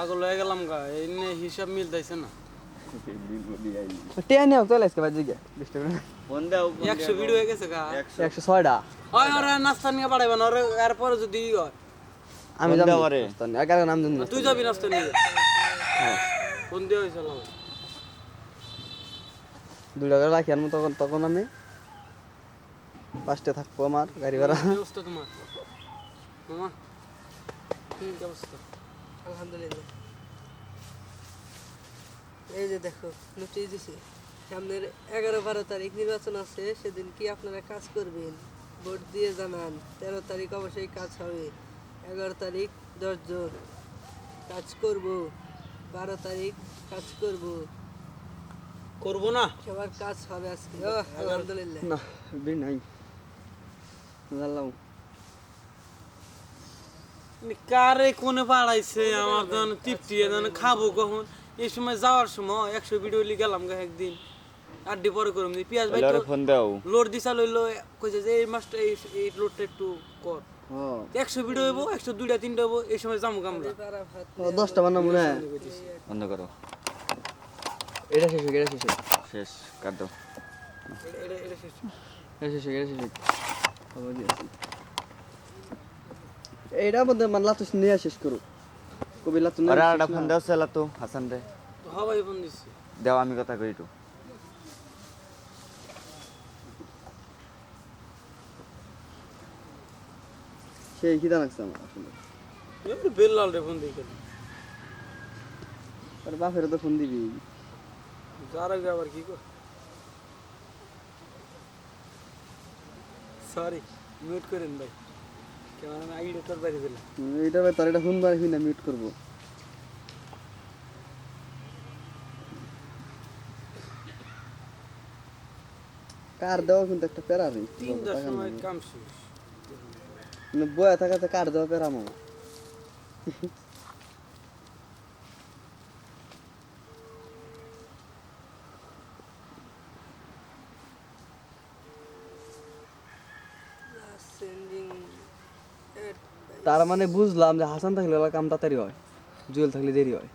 পাগল হয়ে গেলাম গা এই নিয়ে হিসাব মিলতেছে না। টেনে হোক চলে ফোন দাও একশো ভিডিও হয়ে গেছে গা। একশো। ছয়টা। হয় ওরা নাস্তা নিয়ে বাড়াইবে না ওরা এরপরে যদি হয়। আমি যাব দাও আরে। এগারো নাম জানি না। তুই যাবি নাস্তা নিয়ে। ফোন দিয়ে হয়েছিল দুই টাকা রাখি আনব তখন তখন আমি। পাঁচটা থাকব আমার গাড়ি ভাড়া। তোমার? মামা কি অবস্থা? আলহামদুলিল্লাহ। এই যে দেখো নোটিশ দিছি। সামনের এগারো বারো তারিখ নির্বাচন আছে সেদিন কি আপনারা কাজ করবেন? ভোট দিয়ে জানান। তেরো তারিখ অবশ্যই কাজ হবে। এগারো তারিখ দশজন কাজ করব। বারো তারিখ কাজ করব। করব না? সবার কাজ হবে আজকে। আলহামদুলিল্লাহ। না বিল নাই। জানলাম। কারে কোনে পাড়াইছে? আমার তো তৃপ্তি যেন খাব কখন? এই সময় যাওয়ার সময় একশো ভিডিও লি গেলাম গা একদিন। আড্ডি পরে করুম দি। পিয়াজ ভাই ফোন দাও। লোড দিছা লইলো কইছে যে এই মাসটা এই এই লোডটা একটু কর। হ্যাঁ একশো ভিডিও হইব একশো দুইটা তিনটা হইব এই সময় যাব আমরা। দশটা বানাবো না? বন্ধ করো। এটা শেষ হোক এটা শেষ হোক। শেষ কাট দাও। এটা শেষ। এটা শেষ হোক এটা শেষ হোক। এইটা মধ্যে মানে লাতুস নিয়ে শেষ করো। কবি লাতু না। ফোন দাও সেলা তো হাসান রে তো হবাই ফোন দিচ্ছি দাও আমি কথা কই একটু। সেই খিদা লাগছে আমার আসলে? এমনি বেল্লাল রে ফোন দিয়ে গেল আর বাপের তো ফোন দিবি। যার আবার কি কর সরি মিউট করেন ভাই। কেমন আমি আইডিয়া তোর বাইরে দিলাম। এইটা ভাই তার এটা ফোন বার না মিউট করব। কার দেওয়া কিন্তু একটা প্যারা নেই। মানে বয়া থাকাতে কার দেওয়া প্যারা মো তার মানে বুঝলাম যে হাসান থাকলে কাম তাড়াতাড়ি হয় জুয়েল থাকলে দেরি হয়।